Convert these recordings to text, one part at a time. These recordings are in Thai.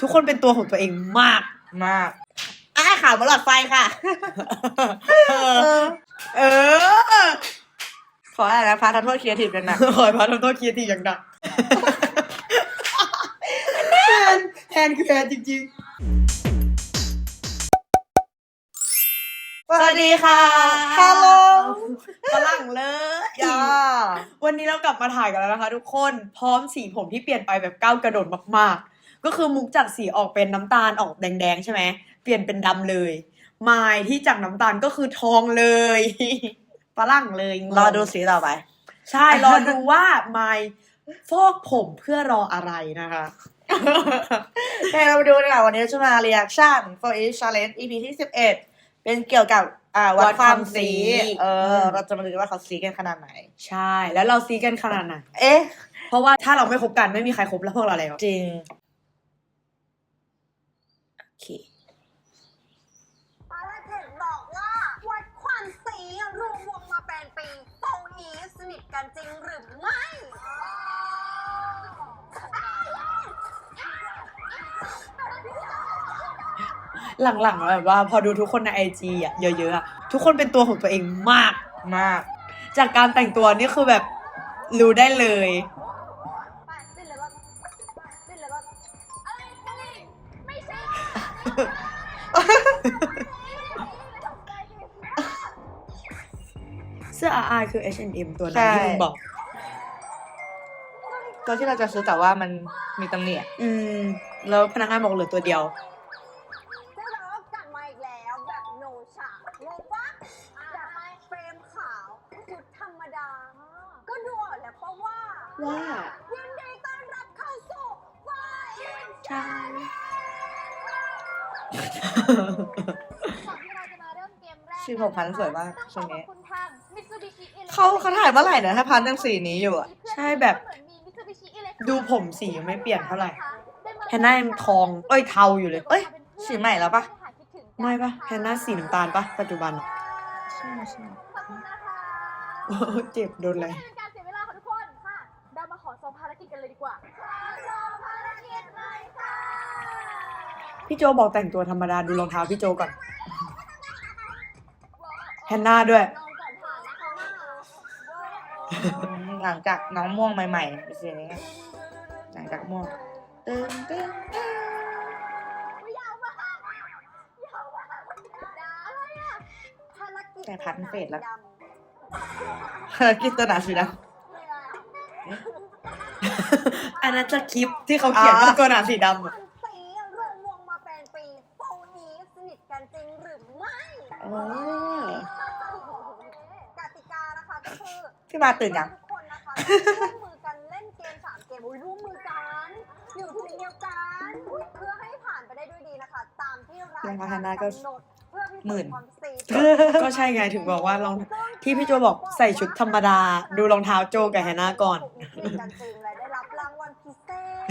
ทุกคนเป็นตัวของตัวเองมากมากอ้ายขาวเหมาหลอดไฟค่ะ เออ เออ ขออะไรนะพาทันโทษครีเอทีฟกันนะขอให้พาทำโทษเคียร์ทีอย่างหนักแทนแทนคือแทนจริงสวัสดีค่ะฮัลโหลๆฝรั่งเลย ย่าวันนี้เรากลับมาถ่ายกันแล้วนะคะ ทุกคน พร้อมสีผมที่เปลี่ยนไปแบบก้าวกระโดดมากๆ ก็คือมุกจากสีออกเป็นน้ำตาลออกแดงๆใช่ไหมเปลี่ยนเป็นดำเลยไมายที่จากน้ำตาลก็คือทองเลยฝรั่งเลยงงรอดูสีต่อไป ใช่รอดูว่าไมายฟอกผมเพื่อรออะไรนะคะโอเคเราไปดูดีกว่าวันนี้จะมา reaction for each challenge EP ที่สิบเอ็ดเป็นเกี่ยวกับอ่าวัดวัดความมคาวสีสี เอออมเราจะมาดูว่าเขาสีกันขนาดไหน ใช่แล้วเราซีกันขนาดไหน เอ๊ะ เพราะว่าถ้าเราไม่คบกันไม่มีใครคบแล้วพวกเราแล้วจริงโอ เคปาราเทคบอกว่าวัดความสีรวมวงมาเป็นปีตรงนี้สนิทกันจริงหรือไม่หลังๆแบบว่าพอดูทุกคนในไอจีอะเยอะๆอะทุกคนเป็นตัวของตัวเองมากมาก จากการแต่งตัวนี่คือแบบรู้ได้เลย เสื้อ RR คือ H&M ตัวนั้นใช่ที่มึงบอก ตัวที่เราจะซื้อแต่ว่ามันมีตำหนิอะอืม แล้วพนักงานบอกเหลือตัวเดียว ก่อนที่เราจะมาเริ่มเกมแรกสีผมพันสวยมากช่วงนี้ต้องขอบคุณทาง Mitsubishi Electric เขาเขาถ่ายเมื่อไหร่เนี่ยถ้าพันยังสีนี้อยู่อะใช่แบบเหมือนมี Mitsubishi Electric ดูผมสียังไม่เปลี่ยนเท่าไหร่ได้มาแฮนน่ายังทอง เอ้ยเทาอยู่เลย เอ้ยสีใหม่แล้วปะไม่ปะแฮนน่าสีน้ำตาลปะปัจจุบันอะใช่ใช่ขอบคุณนะคะโอ้เจ็บโดนอะไร พี่โจบอกแต่งตัวธรรมดาดูรองเท้าพี่โจก่อน แฮนน่าด้วยลองก่อนผ่านนะคะว่าอืมหลังจากน้องม่วงใหม่ๆเป็นสีนี้ไงหลังจากม่วงตึ้งตึ้งตึ้งยาวมากยาวมากอะไรอะภารกิจแต่พันเฟสแล้วดภารกิจตัวหนาสีดอันนั้นจะคลิปที่เขาเขียนอ๋อว่าตัวหนาสีดำำอะ สีรวมวงมาเป็นปีโฟนี้สนิทกันจริงหรือไม่ำอ๋อก ติกานะคะก็คือ พี่มาตื่นยัง ทุกคนนะคะร่วมมือกันเล่นเกมสามเกมอุ้ยร่วมมือกันอยู่ทีมเดียวกันเพื่อให้ผ่านไปได้ด้วยดีนะคะ ตามที่รายยังไงการฮาน่าก็กำหนดเพื่อพิหมื่สูจนน์ความสีก็ใช่ไงถึงบอกว่าลอง ที่พี่โจบอกใส่ชุดธรรมดาดูรองเท้าโจกับแฮนน่าก่อนสนิทกันจริงและได้รับรางวัลพิเศษ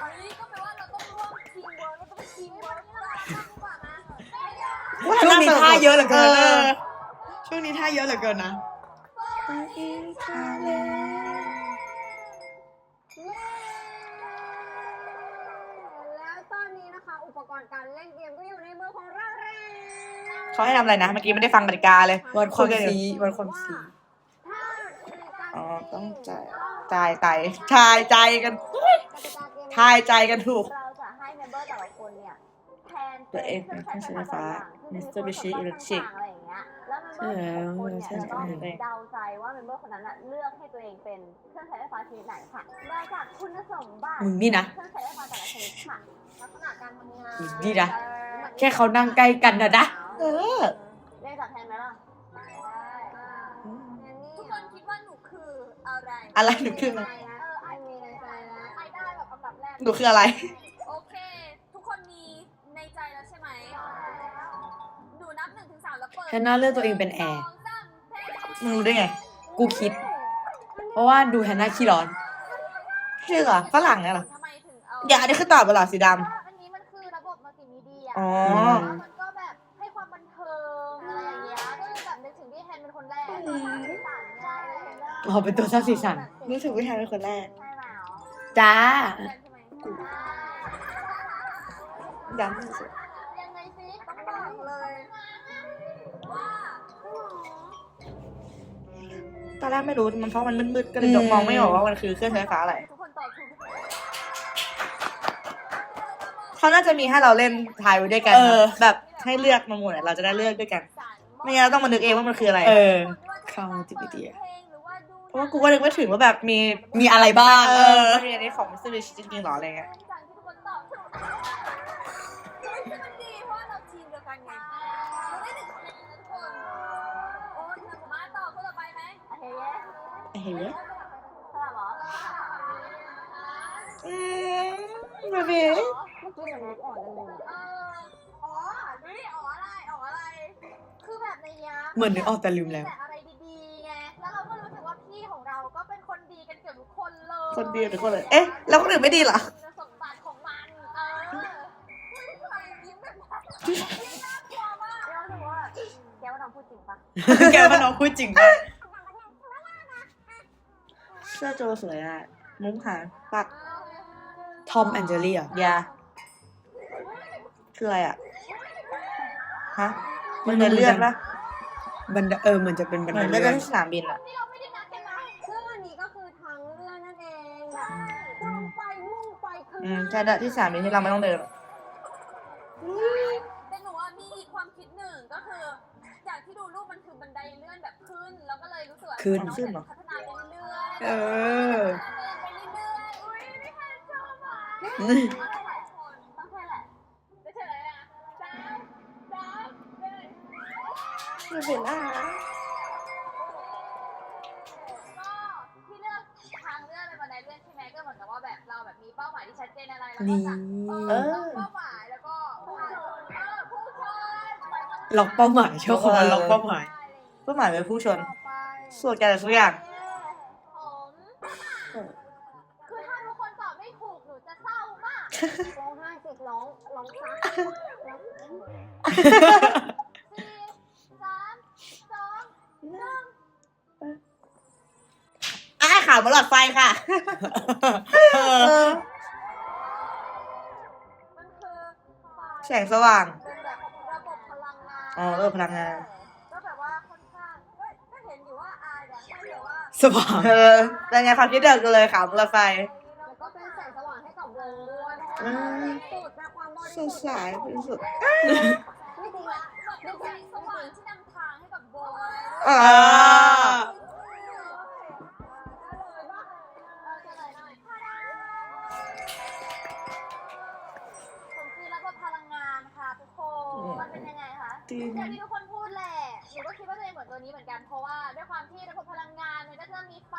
อันนี้ก็แปลว่าเราต้องร่วมทีมเวิร์กเราต้องทีมเวิร์กนี่แหละดีกว่านะไม่ยากช่วงนี้ท่าเยอะเหลือเกินเออช่วงนี้ท่าเยอะเหลือเกินนะ แล้วตอนนี้นะคะ อุปกรณ์การเล่นเกมก็อยู่ในมือของเราแล้วเขาให้ทำอะไรนะ เมื่อกี้ไม่ได้ฟังกติกาเลยวัดความยกันอยู่สีวัดความสีถ้าในการอ๋อต้องจ่ายจ่ายไตทายใจกันกติกาเกมทายใจกันถูก เราจะให้เมมเบอร์แต่ละคนเนี่ยแทนตัวเองเป็นเครื่องใช้ไฟฟ้า Mitsubishi Electric อะไรอย่างเงี้ย แล้วเมมเบอร์ทุกคนเนี่ยจะต้องเดาใจว่าเมมเบอร์คนนั้นน่ะเลือกให้ตัวเองเป็นเครื่องใช้ไฟฟ้าชนิดไหนค่ะมาจากคุณสมบัติมึงนี่นะเครื่องใช้ไฟฟ้าแต่ละชนิดค่ะลักษณะการทำงานดีนะ แค่เขานั่งใกล้กันนะนะ เออเรียกจากแทนไหมล่ะได้แทนนี่ทุกคนคิดว่าหนูคืออะไรอะไรหนูคืออะไร เออไอมีในใจนะไอได้แบบอันดับแรก หนูคืออะไร โอเค ทุกคนมีในใจแล้วใช่ไหมหนูนับหนึ่งถึง สามแล้วเปิดแฮนน่าเลือกตัวเองเป็นแอร์สองสามเพลงมึงรู้ได้ไง กูคิด เพราะว่าดูแฮนน่าขี้ร้อนชื่อเหรอฝรั่งเนี่ยเหรอทำไมถึงเอาอย่าอันนี้คือตอบไปเหรอสีดเพราะว่าอันนี้มันคือระบบมัลติมีเดียำอ๋อมแล้วมันก็แบบให้ความบันเทิงอะไรอย่างเงี้ย ก็เลยแบบนึกถึงที่แฮนเป็นคนแรกตัวสร้างสีสันใช่เลยเห็นว่าอ๋อเป็นตัวสร้างสีสันนี่ถือวิทยาเป็นคนแรกใช่แล้วจ้า ใช่ไหมย้ำที่สุด ตอนแรกไม่รู้มันเพราะมันมืดๆก็เลยมองไม่ออกว่ามันคือเครื่องใช้ไฟฟ้าอะไรทุกคนตอบถูกทุกคนเขาน่าจะมีให้เราเล่นทายไว้ด้วยกันเออนะแบบให้เลือกมาหมดอะเราจะได้เลือกด้วยกันไม่งั้นเราต้องมานึกเองว่ามันคืออะไรเออเข้า Wikipedia เพราะว่ากูก็นึกไม่ถึงว่าแบบมีมีอะไรบ้าง เอเอออมีอันนี้ของมิสเตอร์บิชจริงๆหรออะไรเงี้ยจังที่ทุกคนตอบถูก เห็นไหมสลับเหรออืมเบบีเมื่อกี้เหมือนนึกออกกันเลยเอออ๋อเฮ้ยอ๋ออะไรอ๋ออะไร คือแบบในเนี้ยเหมือนนึกออกแต่ลืมแล้ว แต่อะไรดีๆไง แล้วเราก็รู้สึกว่าพี่ของเราก็เป็นคนดีกันเกือบทุกคนเลยคนเดียวหรือคนเลย เอ๊ะ แล้วคนอื่นไม่ดีเหรอ คุณสมบัติของมัน เออใครยิ้มแบบน่ากลัวมากเราถือว่าแกว่าน้องพูดจริงปะ แกว่าน้องพูดจริงป่ะเสื้อโจสวยอะมุ้งหางปักทอมแอนเจลี่อะยาคืออะไรอะฮะมันเป็นเลือดปะบันไดเออเหมือนจะเป็นบันเหไดมือนเลืเลื่อดอนที่สนามบินอะนี่เราไม่ได้นัดกันนะซึ่งอันนี้ก็คือทางเลื่อนนั่นเองแบบตรงไปมุ่งไปคืออืมใช่เด้อที่สนามบินที่เราไม่ต้องเดินแต่หนูอะมีอีกความคิดหนึ่งก็คือ จากที่ดูรูปมันคือบันไดเลื่อนแบบขึ้น แล้วก็เลยรู้สึกว่าขึ้นองจะพัฒนาไป เรื่อยๆเออไปเรื่อยๆอุ้ยพี่แพนชอบอะต้องแค่แหละต้องแค่แหละจะเฉลยอะสามสองหนึ่งไม่เป็นอะก็ที่เลือกทางเลือกเป็นบันไดเลื่อนใช่ไหมก็เหมือนกับว่าแบบเราแบบมีเป้าหมายที่ชัดเจนอะไรแล้วก็นี่จะเออเป้าหมายแล้วก็ผู้ชนเออผู้ชนไปข้างหน้าล็อกเป้าหมายชอบคำว่าล็อกเป้าหมายเพื่อหมายเป็นผู้ชน ต่อไป ส่วนแกแต่ทุกอย่างผมคือถ้าทุกคนตอบไม่ถูกหนูจะเศร้ามาก ร้องไห้สิร้องร้องซักร้อง สี่สามส องหนึ่งอ้าข่าวเหมือนหลอดไฟค่ะ เอเอออมันคือไฟแสงสว่าง เป็นแบบระบบพลังงานอ๋อระบบพลังงาน ก็แบบว่าค่อนข้างก็ก็เห็นอยู่ว่าอายแบบไม่เห็นว่าสว่างเออแต่ไงความคิดเดียวกันเลยข่าวเหมือนหลอดไฟ แล้วก็เป็นแสงสว่างให้กับวงด้วยเพอืราะว่ามบริสุทธิ์นะความบริสสุดทธิ์ใสเป็นสุดไม่ เลยว่าเออเฉลยหน่อยผมคือระบบพลังงานค่ะทุกคน มันเป็นยังไงคะจริง อย่างที่ทุกคนพูดแหละ หนูก็คิดว่าตัวเองเหมือนตัวนี้เหมือนกัน เพราะว่าด้วยความที่ระบบพลังงานมันก็จะมีไฟ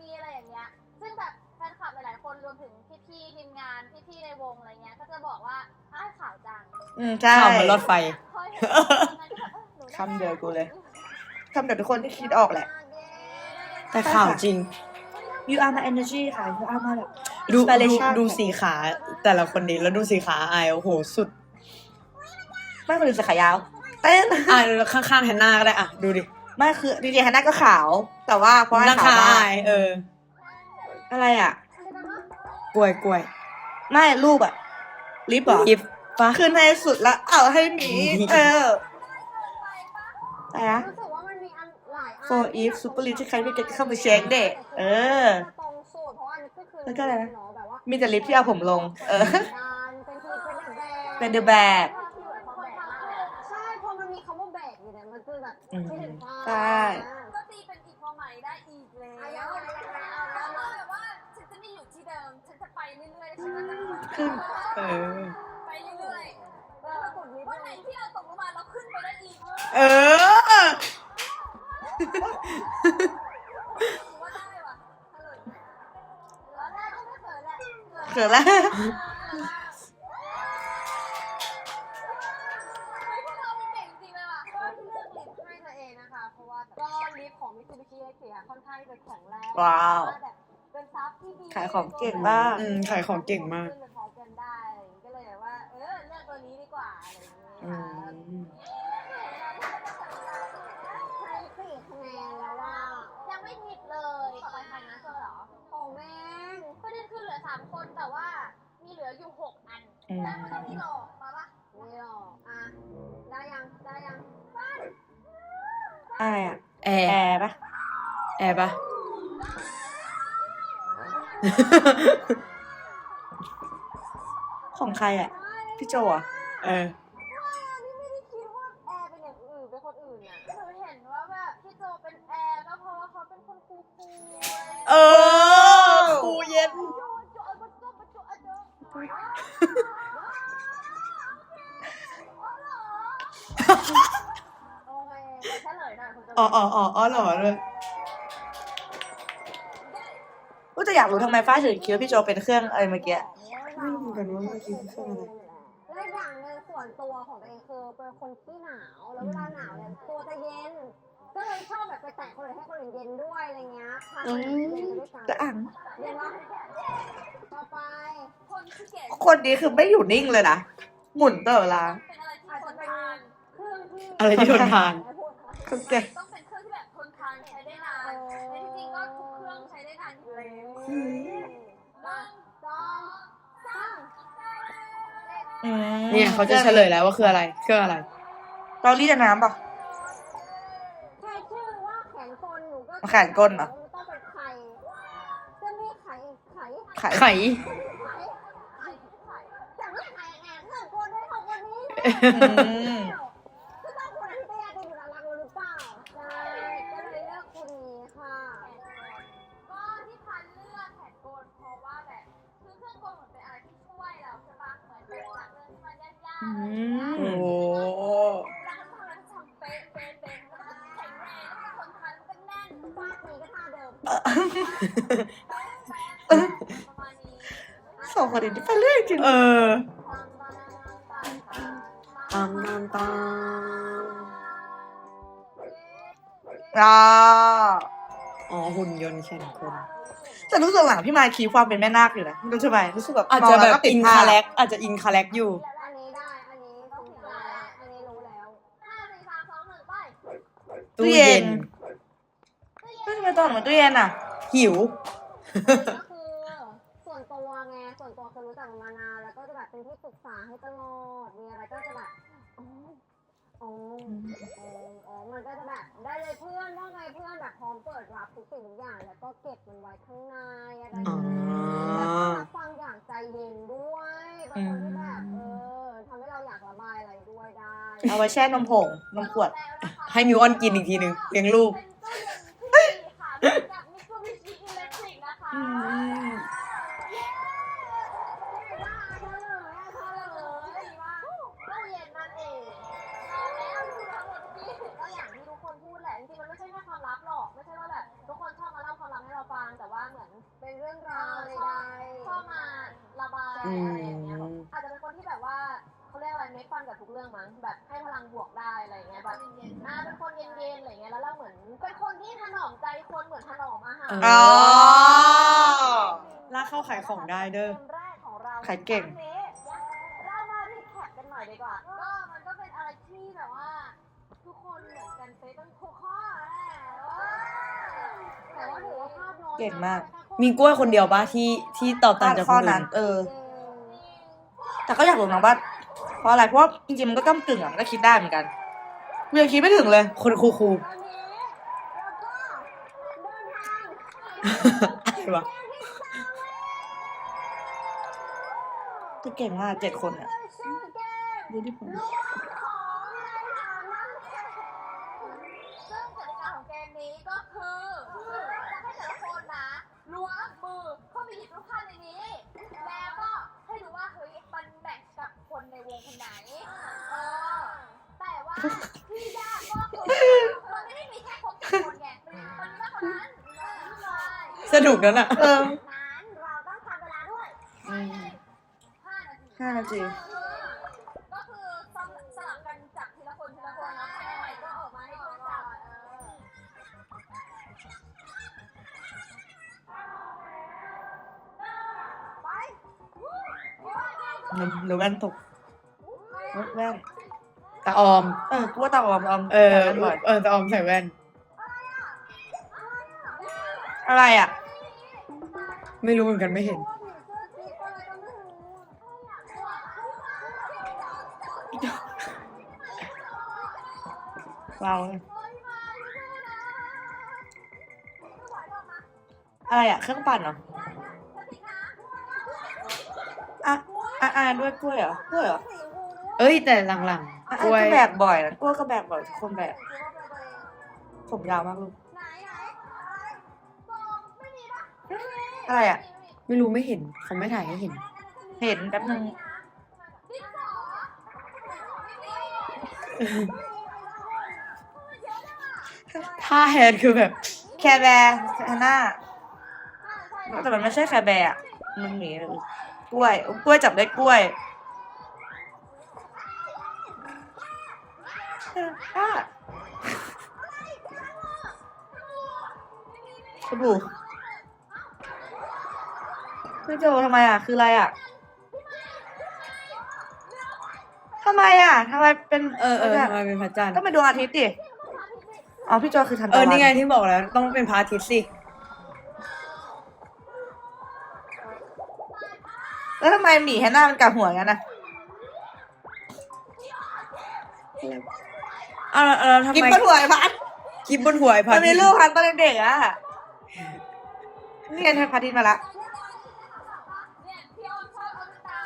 มีอะไรอย่างเงี้ย ซึ่งแบบแฟนคลับหลายๆคนรวมถึงพี่ๆทีมงาน พี่ๆในวงอะไรเงี้ย ก็จะบอกว่าอ้ายขาวจังอืมใช่ ข่าวเหมือนรถไฟ พอเห็นแบบนั้นก็แบบเออหนูแน่ๆคำเดียวกูเลย ทำแบบทุกคนที่คิดออกแหละ แต่ข่าวจริง you are my energy ค่ะ you are my แบบ ดูดู inspiration ดูสีขา แต่ละคนนี้แล้วดูสีขาอายโอ้โหสุดไม่คนอื่นใส่ขายาว เต้นอะแล้วข้างๆแฮนนาก็ได้อะ ดูดิไม่คือจริงๆฮันน่าก็ขาว แต่ว่าเพราะหให้น้าขาวคามากอายเออ อะไรอะ กล้วยกล้วยไม่รูปอะ ลิปเหรอ อิฟปะ ขึ้นให้สุดแล้ว เอาให้หมีหมีเอออะไรนะ for if super lips ที่ใครไม่เก็ตเข้าไปเช็คเด็กเออ ตรงสูตรเพราะว่าอันนี้ก็คือแล้วก็อะไรนะ เนาะแบบว่ามีแต่ลิปที่เอาผมลง เออ การเป็นคือเป็นแบบเป็นเดอะแบก ใช่พอมันมีคำว่าแบกอยู่เนี่ยมันคือแบบอืมไม่ถึงภาพใช่ ก็ตีเป็นอีกความหมายได้อีกแล้วอะยังไงยังไงเอาแล้วแล้วแบบว่าฉันจะไม่อยู่ที่เดิม ฉันจะไปเรื่อยๆ ฉันก็จะขึ้นเออ ไปเรื่อยๆ แล้วก็กดนิดวันไหนที่เราตกลงมาเราขึ้นไปได้อีก เออ เกิดแล้วเฮ้ยพวกเราเป็นเก่งจริงเลยว่ะก็ที่เลือกลิปให้ตัวเองนะคะเพราะว่าก็ลิปของ Mitsubishi X อะค่อนข้างที่จะแข็งแรงว้าวแบบเป็นซับที่ดีขายของเก่งมากอืมขายของเก่งมากขึ้นไปพร้อมกันได้อะไรอย่างงี้ก็เลยแบบว่า เออเลือกตัวนี้ดีกว่าอะไรอย่างเงี้ย เออได้ยังได้ยังฟัอะอะแอร์ร์ปะแอร์ปะ ของใครอะพี่โจอะเออ พี่ไม่ได้คิดว่าแอร์เป็นอย่างอื่นเป็นคนอื่นนะหนูเห็นว่าแบบพี่โจเป็นแอร์ก็เพราะว่าเขาเป็นคนคู่างเเออ โอเคเฉลยหน่อยคุณโจอ๋ออ๋ออ๋ออ๋อเหรอเลยก็จะอยากรู้ทำไมฟ้าถึงคิดว่าพี่โจเป็นเครื่องอะไรเมื่อกี้ ไม่รู้เหมือนกันว่าเมื่อกี้คืออะไร และอย่างหนึ่งส่วนตัวของตัวเองคือเป็นคนที่หนาว แล้วเวลาหนาวเนี่ยตัวจะเย็น ก็เลยชอบแบบไปแตะคนอื่นให้คนอื่นเย็นด้วยอะไรเงี้ยพาคนอื่นเย็นไปด้วยกันจะอ่าง เย็นวะต่อไปคนที่เก่งคนนี้คือไม่อยู่นิ่งเลยนะ หมุนตลอดเวลา เป็นอะไร องที่อะไรที่ทนทานไม่พูดค่ะคนเก่งต้องเป็นเครื่องที่แบบทนทานใช้ได้นานในที่จริงก็ทุกเครื่องใช้ได้นานอยู่แล้วหนึ่งสองสามอืมเนี่ยเขาจะเฉลยแล้วว่าคืออะไร เครื่องอะไรเตารีดน้ำป่ะแค่ชื่อว่าแขนกลหนูก็แขนกลเหรอ ต้องเป็นไข่จะมีไข่ไข่ไข่ไข่ไข่ ไข่ไข่แต่ไม่ไข่แอนเรื่องกลได้ของคนนี้ อืม แขนคนแต่รู้สึกหลังพี่มายคีความเป็นแม่นาคอยู่นะรู้ใช่ไหมรู้สึกแบบอาจจะมงแบล้วบก็ติดอินภาคาพแรคอาจจะอินคาแรคอยู่ อันนี้ได้ อันนี้ถูกแล้วอันนี้รู้แล้วห้าสี่สามสองหนึ่งไป ตู้เย็นเฮ้ยทำไมตอนเหมือนตู้เย็นอะ หิว ก็คือส่วนตัวไง ส่วนตัวคือรู้จักกันมานานแล้วก็จะแบบเป็นที่ปรึกษาให้ตลอด มีอะไรก็จะแบบอ๋อ อ๋ออ๋ออ๋อมันก็จะแบบได้เลยเพื่อนว่าไงเพื่อนแบบพร้อมเปิดรับทุกสิ่งทุกอย่างแล้วก็เก็บมันไว้ข้างในอะไรอย่างอ๋อเงี้ยแล้วก็รับฟังอย่างใจเย็นด้วยเป็นคนที่แบบเออทำให้เราอยากระบายอะไรด้วยได้เอาไว้แช่นมผงนมขวด ให้มิวออนกินอีกทีหนึ่งเลี้ยงลูกเป็นตู้เย็นที่ดีค่ะจากมิตซูบิชิอิเล็กทริกนะคะ อืม ตู้เย็นนั่นเองแล้วคือทั้งหมดที่ก็อย่างที่ทุกคนพูดแหละจริงๆมันไม่ใช่แค่ความลับหรอก ไม่ใช่ว่าแบบทุกคนชอบมาเล่าความลับให้เราฟัง แต่ว่าเหมือน เป็นเรื่องราวใด ชอบมาระบาย อือะไรอย่างเงี้ยมอาจจะเป็นคนที่แบบว่าเขาเรียกอะไรเมคฟันกับทุกเรื่องมั้งแบบให้พลังบวกได้อะไรอย่างเงี้ยแบบอ่าเป็นคนเย็นๆอะไรอย่างเงี้ยแล้วเราเหมือนเป็นคนที่ถนอมใจคนเหมือนถนอมอาหารอ๋อลากเข้าขายของได้เด้อเกมแรกของเราขายเก่งครั้นี้เรามารีแคปกันหน่อยดีกว่าก็มันก็เป็นอะไรที่แบบว่า ทุกคนเหมือนกันเป๊ะตั้งทุกข้อแหละเออๆแต่ว่าถือว่าภาพน้อยเก่งมาก มีกล้วยคนเดียวป่ะที่ที่ตอบตาต่างมจากคข้อนอื่นั้นนเออ แต่ก็อยากรู้นะว่าเพราะอะไรเพราะว่าจริงๆมันก็ต้องกึ่งอะมันก็คิดได้เหมือนกันกูยังคิดไม่ถึงเลย คนครูครูอะไรวะจะเก่งมากเจ็ดคนอะชื่อเกมดูที่ผม ล้วงของในถังน้ำแข็ง ซึ่งกติกาของเกมนี้ก็คือจะให้แต่ละคนนะล้วงมือเข้าไปหยิบลูกค้าในนี้ แล้วก็ให้ดูว่าเฮ้ยมันแมทช์กับคนในวงคนไหน เออ แต่ว่าที่ยากก็คือมันไม่ได้มีแค่ครบ สิบคนไงมันมีมากกว่านั้นใช่สนุกนั่นอะเออนั้นเราต้องทำเวลาด้วยอืมห้านาทีห้านาทีก็คือสลับสลับกันจับทีละคนทีละคนแล้วใครได้ไหวก็ออกมาให้เพื่อนจับเออไปหนูหนูแว่นตกแว่นตาออมเออ็ตาออมออมเออเออตาออมใส่แว่น อะไรอะ ไม่รู้เหมือนกันไม่เห็น เราอะไรอะ เครื่องปั่นเหรออะอะอะด้วยกล้วยเหรอกล้วยเหรอ เอ้ยแต่หลังอะๆอะกล้วยก็แบกบ่อยนะกล้วยก็แบกบ่อยทุกคนแบกผมยาวมากลูกไหนไหนบอกไม่มีปะอะไรอะไม่รู้ไม่เห็นเขาไม่ถ่ายให้เห็น เห็นแป๊บนึงดินสอไม่มีท่าแฮนด์คือแบบ แคร์แบร์ฮาน่าอ่าใช่แต่มันไม่ใช่แคร์แบร์อะมันหมีกล้วยกล้วยจับได้กล้วย อะสบู่คือโจทำไมอะ คืออะไรอะทำไมอะทำไมเป็นเออเออทำไมเป็นพระจันทร์ก็เป็นดวงอาทิตย์ดิอ๋อพี่โจคือทันตะเอวัอ นนี่ไงที่บอกแล้ว ต้องเป็นพระอาทิตย์สิ แล้วทำไมหมีแฮนน่ามันกลับหัวงั้นนะ เอาแล้วแล้วทำกินไมบนหัวไอ้พัดกินบนหัวไอ้พระมันมีอาทิตย์ลูกพันตอนเด็กๆอะนี่ไงพระอาทิตย์มาละเนี่ยพี่ออมชอบอมตา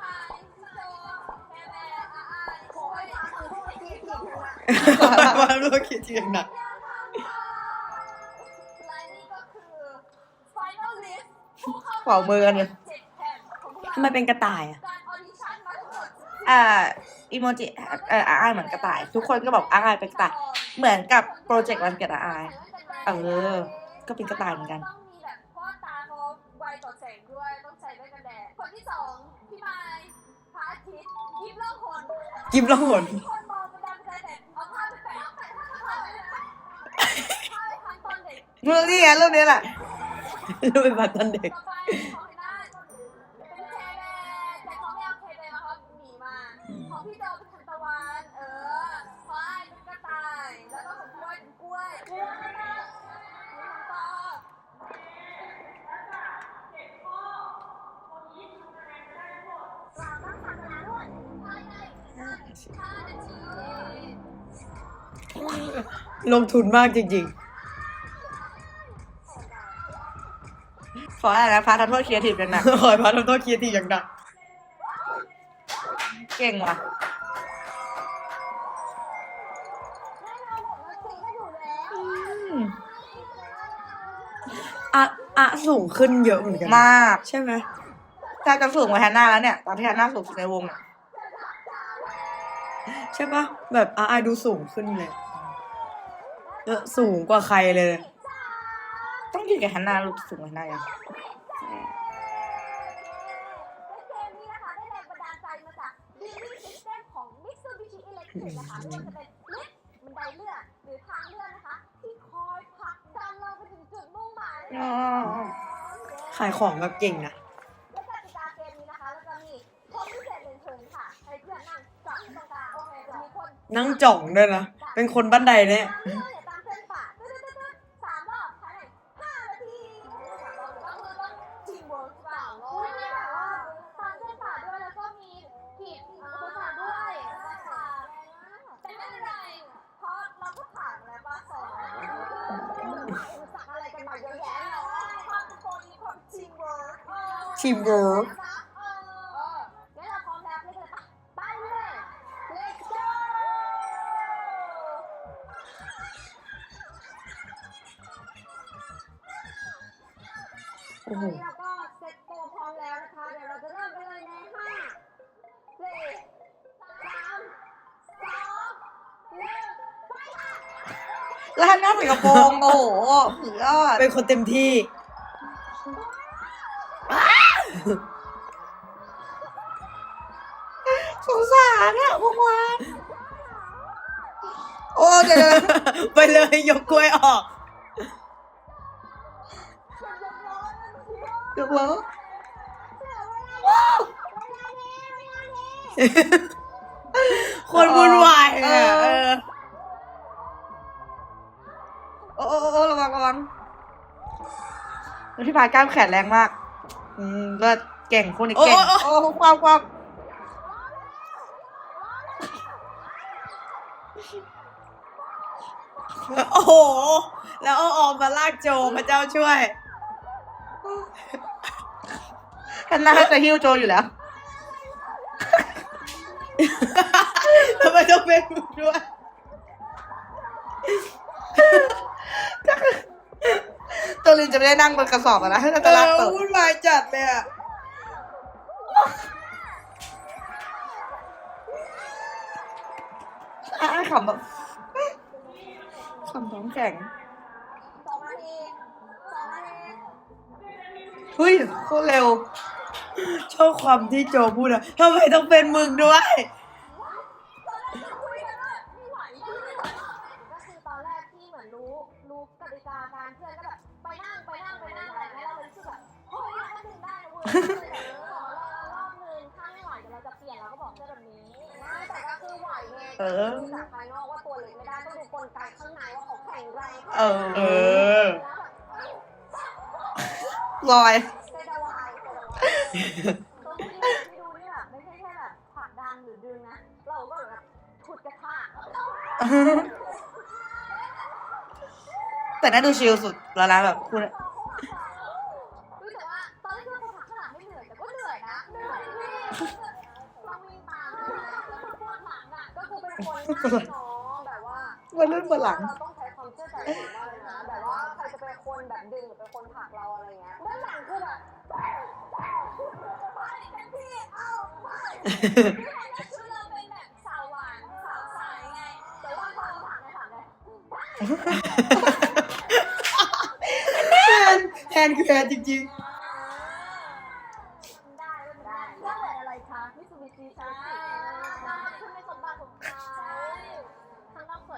พายพี่โจแม่แม่อาอาโอ้ยมาโลกคิดเทียงหนักและนี่ก็คือ final list ผู้เข้าเป่ามือกันเลยเจ็ดแผ่นของพวกเราทำไมเป็นกระต่ายอะ อ่าอีโมจิเอ่ออาอายเหมือนกระต่าย ทุกคนก็บอกอาอายเป็นกระต่ายเหมือนกับโปรเจกต์วันเกิดอาอายเออ ก็เป็นกระต่ายเหมือนกันต้องมีแบบเพราะว่าตาเขาไวต่อแสงด้วยต้องใช้ด้วยกันแดดคนที่สองพี่ไม้พระอาทิตย์ยิบเล่าคนกิมละหนคนมองกระดานกระแดดเอาผ้าไปแปะเอาผ้าไปแปะผ้าไปทำตอนเด็กรูปนี้ไงรูปนี้แหละ รูปเป็นพระจันทร์เด็ก ต่อไป ลงทุนมากจริงขออะไรนะพาทันโทษครีเอทีฟกันนะๆขอให้พระทำโทษคิดทีอย่างหนักเก่งว่ะ อะอะสูงขึ้นเยอะเหมือนกันมาก ใช่ไหม ถ้าจะสูงกว่าแฮนน่าแล้วเนี่ย ตอนที่แฮนน่าสูงสุดในวงอะ ใช่ปะแบบอะอะดูสูงขึ้นเลยเออสูงกว่าใครเลย ต้องยืนกับแฮนน่าลูกสูงกว่าแฮนน่ายังในเกมนี้นะคะได้แรงบันดาลใจมาจาก Living System ของ Mitsubishi Electric นะคะไม่ว่าจะเป็นลิฟต์บันไดเลื่อนหรือทางเลื่อนนะคะที่คอยผลักดันเราไปถึงจุดมุ่งหมายอ๋อขายของแบบเก่งนะและกติกาเกมนี้นะคะเราจะมีคนพิเศษหนึ่งคนค่ะให้เพื่อนนั่ง นั่งจ่องด้วยนะ เป็นคนบ้านใดเนี่ย แล้วแฮนน่าใส่กระโปรงโอ้โหสุดยอดเป็นคนเต็มที่ สงสารอะพวกวันโอ้เดี๋ยวไปเลยยกกล้วยออกเดี๋ยวแล้วคนวุ่นวายอะเออ โอ้โอ้โอ้ระวังระวังแล้วพี่พายกล้ามแขนแรงมาก อืมเลิศเก่งคนนี้เก่ง โอ้โอ้โอ้ความความโอ้โห แล้วเอาออมมาลากโจพระเจ้าช่วยแฮนนาจะฮิวโจอยู่แล้วทำไมต้องเป็นมึงด้วย ตัวลินจะไม่ได้นั่งบนกระสอบอะนะถ้าจะลากเอเติอบวุ่นวายจัดเลยอะอะขำแบบขำท้องแข็งสองนาทีสองนาทีเฮ้ยโคตรเร็ว ชอบความที่โจพูดอะทำไมต้องเป็นมึงด้วย ออดูจากภายนอกว่าตัวเล็กไม่ได้ต้องดูกลไกข้างในว่าเขาแข็งแรงเออเออลอยลอยเซดาวายตัวที่ที่ดูนี่แบบไม่ใช่แค่แบบผลักดันหรือดึงนะเราก็แบบขุดกระชากแต่น่าดูชิลสุดแล้วนะแบบคุณ ป็นคนนั่งน้องแบบว่าวันรุ่นบนหลัง เราต้องใช้ความเชื่อใจสูงมากเลยนะแบบว่าใครจะเป็นคนแบบดึงหรือเป็นคนผลักเราอะไรเงี้ยด้านหลังคือแบบไปกันพี่เอาไปคือเราเป็นแบบสาวหวานสาวใสไงแต่ว่าพอเราผลักในผลักไงแทนแทนคือแทนจริงได้ได้ได้อะไรคะมิซูบิชิใช่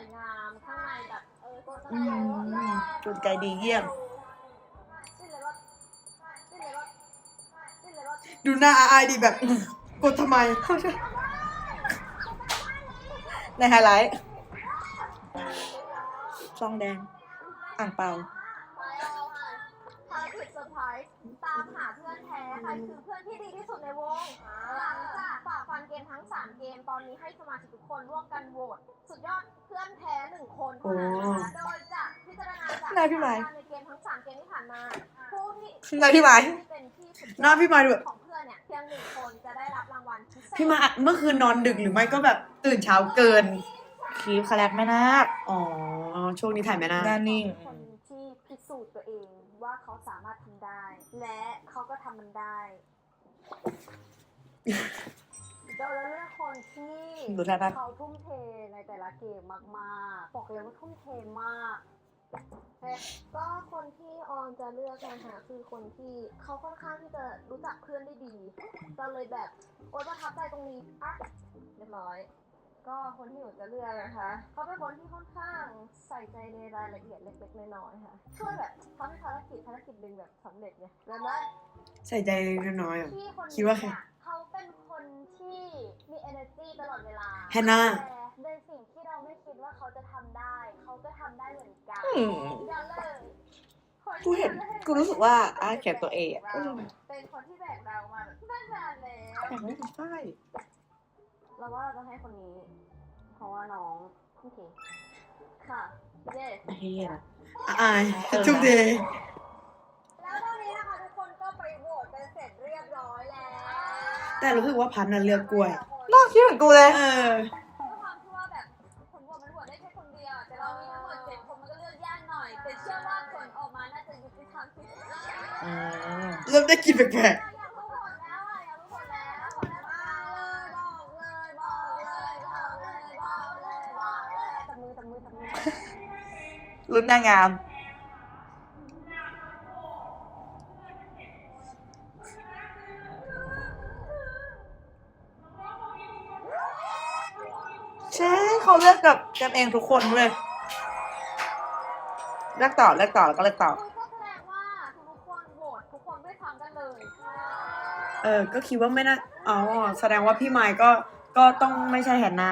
วยงาม ข้างในแบบเออตัวอืมกลไกดีเยี่ยมนี่เลยว่านี่เลยว่านี่เลยว่าๆดูหน้าอายดีแบบ กดทำไม ในไฮไลท์ซองแดง อ่างเปาไปเอาอะภารกิจเซอร์ไพรส์ตามหาเพื่อนแท้ใครคือเพื่อนที่ดีที่สุดในวงหลัง จากฝ่าฟันเกมทั้ง3เกมตอนนี้ให้สมาชิกทุกคนร่วมกันโหวตสุดยอดเพื่อนแท้หนึ่งคนเท่านั้นนะคะโดยจะพิจารณาจากนายพี่ไม้ในเกมทั้ง3เกมที่ผ่านมาผู้ที่นายพี่ไม้เป็นที่สุดยอดหน้าพี่ไม้ดูแบบของเพื่อนเนี่ยเพียงหนึ่งคนจะได้รับรางวัลพิเศษ พี่มาเมื่อคืนนอนดึกหรือไม่ก็แบบตื่นเช้าเกินคีฟคาแรกไม่นักอ๋อ ช่วงนี้ถ่ายไม่น่าหน้านิ่ง คนที่พิสูจน์ตัวเองว่าเขาสามารถทำได้ และเขาก็ทำมันได้ เราเลือกคนที่ดูท่าทาง เขาทุ่มเทในแต่ละเกมมากๆบอกเลยว่าทุ่มเทมากเอ๊ะก็คนที่ออมจะเลือกนะคะคือคนที่เขาค่อนข้างที่จะรู้จักเพื่อนได้ดีก็เลยแบบโอ๊ยประทับใจตรงนี้อะเรียบร้อย ก็คนที่หนูจะเลือกนะคะ เขาเป็นคนที่ค่อนข้างใส่ใจในรายละเอียดเล็กๆน้อยๆค่ะ ช่วยแบบทำให้ภารกิจภารกิจหนึ่งแบบสำเร็จไงแล้วนะ ใส่ใจเล็กน้อยๆอะพี่คนคินี้ดว่าใครเนี่ยเขาเป็น คนที่มี energy ตลอดเวลาแฮนนาแต่ในสิ่งที่เราไม่คิดว่าเขาจะทำได้ เขาก็ทำได้เหมือนกันอืมอย่าเลยคนกูเห็นที่ทำให้กูรู้สึกว่าอาเขียนตัวเองอะราเป็นคนที่แบกเรามาแบบไม่นานแล้วแต่ไม่ใช่เราว่าเราจะให้คนนี้ เพราะว่าน้องโอเคค่ะเย้เฮียอายทุกเดย์ แล้วตอนนี้นะคะทุกคนก็ไปโหวตกันเสร็จเรียบร้อยแล้ว แต่รู้สึกว่าพันน่ะเลือกกล้วยนอกคิดเหมือนกูเลย เออ ด้วยความที่ว่าแบบผลโหวตมันโหวตได้แค่คนเดียวแต่เรามีทั้งหมดเจ็ดคนมันก็เลือกยากหน่อย แต่เชื่อว่าผลออกมาน่าจะยุติธรรมที่สุดอืมเริ่มได้กลินแปลกอยากรู้ผลแล้วอะอยากรู้ผลแล้วผลแล้วมาเลยบอกเลยบอกเลยบอกเลยบอกเลยบอกเลยจับมือจับมือจับมือรุ่นนางงาม ใช่เขาเลือกกับกันเองทุกคนเลยเลือกต่อเลือกต่อแล้วก็เลือกต่อ ก็แสดงว่าทุกคนโหวตทุกคนไม่ทำกันเลยๆเออ ก็คิดว่าไม่น่า อ๋อ แสดงว่าพี่ไมค์ก็ ก็ต้องไม่ใช่แฮนนา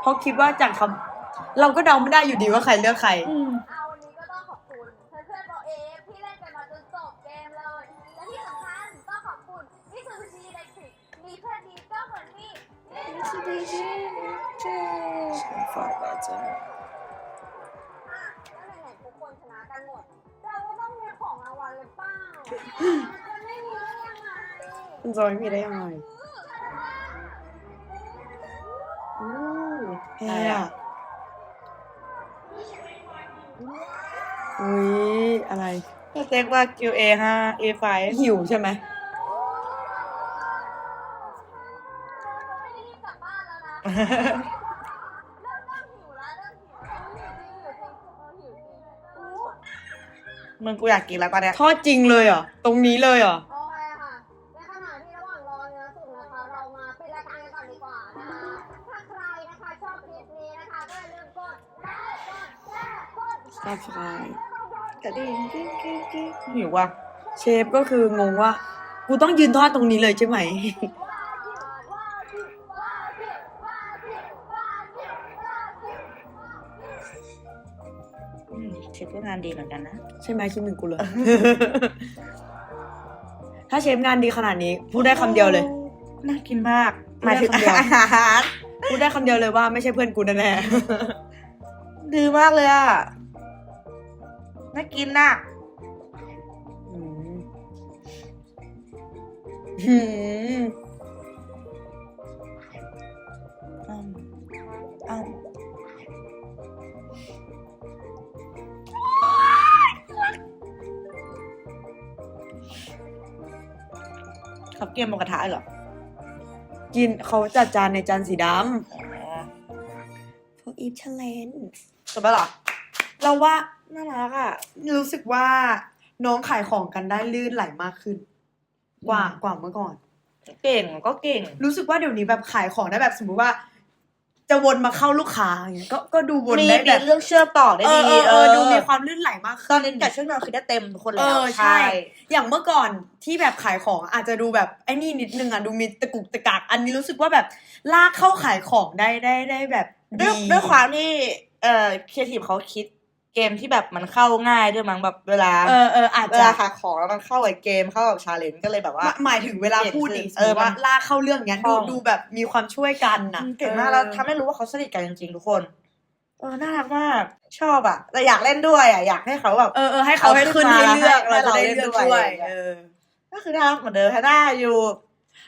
เพราะคิดว่าจากคำเราก็เดาไม่ได้อยู่ดีว่าใครเลือกใครอืมเอาวันนี้ก็ต้องขอบคุณเพื่อนๆโปรเอฟที่เล่นกันมาจนจบเกมเลย และที่สำคัญต้องขอบคุณมิซูบิชิอิเล็กทริกมีเพื่อนดีก็เหมือนมีมิซูบิชิ ฝากอาจารย์แล้วไหนๆทุกคนชนะกันหมด เราก็ต้องมีของรางวัลเลยเป้าไม่มีได้ยังไงมันจะไม่มีได้ยังไงอู้แพ้อะอุ้ยอะไรสเต็กว่า QA ห้า A5 หิวใช่ไหมไม่ได้รีบกลับบ้านแล้วนะ เริ่มเริ่มหิวแล้วเริ่มหิวแล้วหิวจริงหิวจริงเออหิวจริงอู้ มึงกูอยากกินแล้วตอนเนี้ยทอดจริงเลยเหรอ ตรงนี้เลยเหรอ โอเคค่ะ ในขณะที่ระหว่างรอเนื้อสุกนะคะ เรามาปิดรายการกันก่อนดีกว่านะคะ ถ้าใครนะคะชอบคลิปนี้นะคะก็อย่าลืมกดไลค์กดแชร์กด subscribe กระดิ่งกิ๊งกิ๊งกิ๊งหิวว่ะ เชฟก็คืองงว่า กูต้องยืนทอดตรงนี้เลยใช่ไหมอืม ดีเหมือนกันนะ ใช่ไหมคิดเหมือนกูเลย ถ้าเชฟงานดีขนาดนี้ พูดได้คำเดียวเลย น่ากินมากหมายถึงอาหารพูดได้คำเดียวเลยว่าไม่ใช่เพื่อนกูแน่ดีมากเลยอะ น่ากินน่ะๆอืม เขาเกมหมกระทะเหรอกินเขาจัดจานในจานสีดอ๋อำพวกอีฟเชลเลนจบแล้วเหรอ เราว่าน่ารักอะรู้สึกว่าน้องขายของกันได้ลื่นไหลมากขึ้น กว่ากว่าเมื่อก่อน เก่งก็เก่ง รู้สึกว่าเดี๋ยวนี้แบบขายของได้แบบสมมติว่า จะวนมาเข้าลูกค้าอย่างเงี้ยก็ก็ดูวนมีได้มีแบบเรื่องเชื่อมต่อได้เออดีเออเออดูมีความลื่นไหลมากขึ้น ตอนนี้แต่ช่วงนอนคือได้เต็มทุกคนเอแล้วอใช่ อย่างเมื่อก่อนที่แบบขายของอาจจะดูแบบไอ้นี่นิดนึงอะดูมีตะกุกตะกักอันนี้รู้สึกว่าแบบลากเข้าขายของได้ได้ได้แบบด้วยดีด้วยความที่เอ่อครีเอทีฟเขาคิด เกมที่แบบมันเข้าง่ายด้วยมั้งแบบเวลาเออเอออาจเวจะลาขายของแล้วมันเข้ากับเกมเข้ากับชาเลนจ์ก็เลยแบบว่า หมายหมายถึงเวลาพูดดิเออสมมุติว่ามันลากเข้าเรื่องเนี้ยคล่ดูองดูแบบมีความช่วยกันนะเก่งมากแล้วทำให้รู้ว่าเขาสนิทกันจริงๆทุกคนเออน่ารักมากชอบอะแต่อยากเล่นด้วยอะอยากให้เขาแบบ เออเออให้เขาเอาให้ขึ้นขึ้ให้นมาเลือกให้เราจะได้ให้เราเล่นเลือกด้วยด้วยอะไรอย่างเงี้ยเออ ก็คือน่ารักเหมือนเดิมแฮนน่าอยู่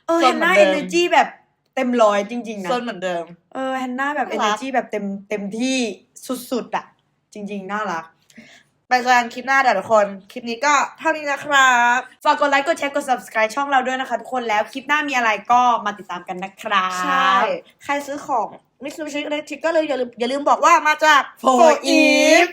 เออโซแฮนนเหมืนาอนเดิเอม เนจีแบบเต็มร้อยจริงๆนะ โซนเหมือนเดิม เออแฮนนาแบบเอน่าเนรักจีแบบเต็มเต็มที่สุดๆอะ จริง ๆ น่ารัก ไปเจอกันคลิปหน้าเดี๋ยวทุกคน คลิปนี้ก็เท่านี้นะครับ ฝากกดไลค์ กดแชร์ กด subscribe ช่องเราด้วยนะคะทุกคน แล้วคลิปหน้ามีอะไรก็มาติดตามกันนะครับใช่ ใครซื้อของมิสซูชิเล็กทริกก็เลยอย่าลืมอย่าลืมบอกว่ามาจาก For Eve